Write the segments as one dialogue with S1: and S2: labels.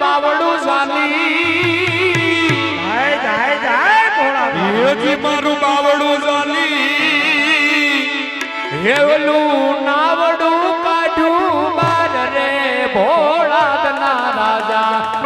S1: બાવડું ઝાલી
S2: હાય જાય જાય ભોળા
S1: હેજી મારું બાવડું ઝાલી હેવલું નાવડું કાઢું બાર રે ભોળાદના રાજા.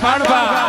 S1: દુબળો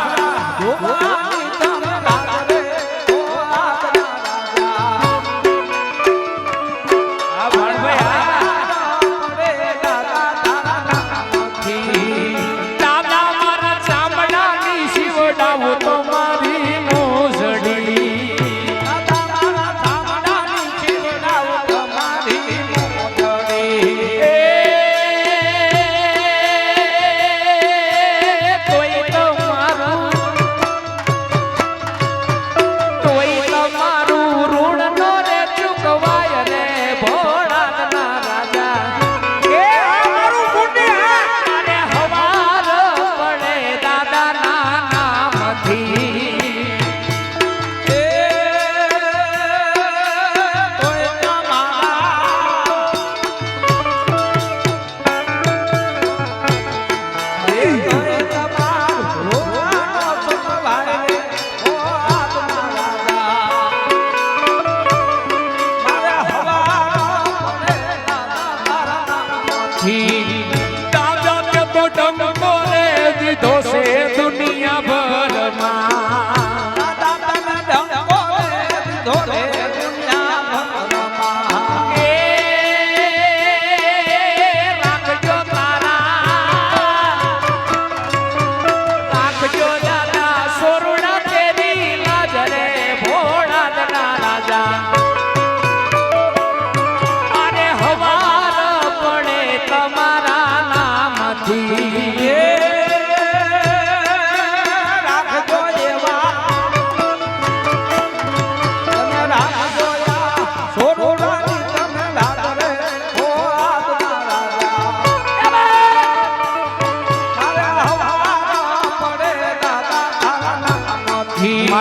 S1: કે તો ડંકો રે દીધો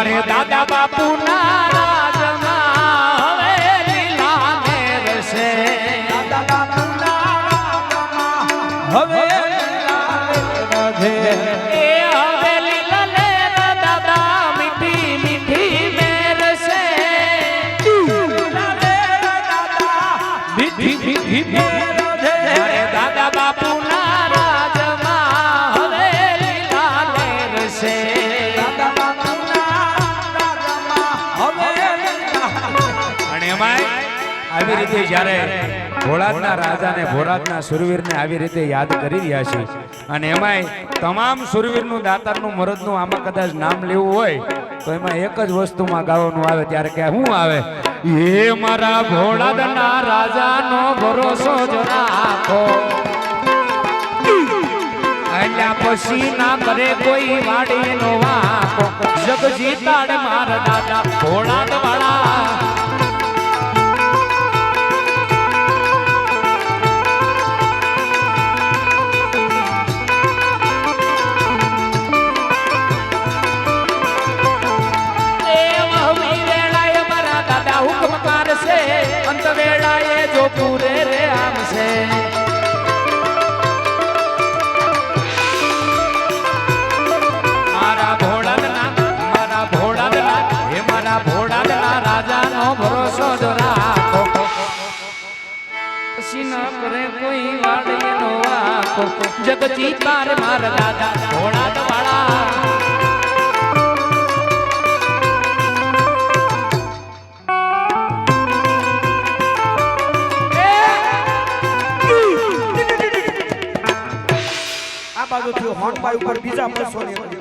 S2: મારે દાદા
S1: બાપુ ના આવી રીતે જ્યારે ભોળાતના રાજાને ભોળાદના સુરવીરને આવી રીતે યાદ કરી રહ્યા છે. અને એમાંય તમામ સુરવીરનું, દાતારનું, મરદનું આમાં કદાચ નામ લેવું હોય, તો એમાં એક જ વસ્તુમાં ગાવાનું આવે ત્યારે કે શું આવે? એ મારા ભોળાદના રાજાનો ભરોસો જ રાખો. અલ્યા પછી ના કરે કોઈ વાડી નો વાકો. જગજી તાડ મારા દાદા ભોળાદ વાળા વેળાએ જો પૂરે રે આમ છે. મારા ભોળાના મારા ભોળાના હે મારા ભોળાના રાજાનો ભરોસો જો રાખો. સિન કરે કોઈ વાડીનો વાકો. જગજી પાર મારા દાદા ભોળા વાળા.
S2: હોર્ન બાય ઉપર બીજા બસો ને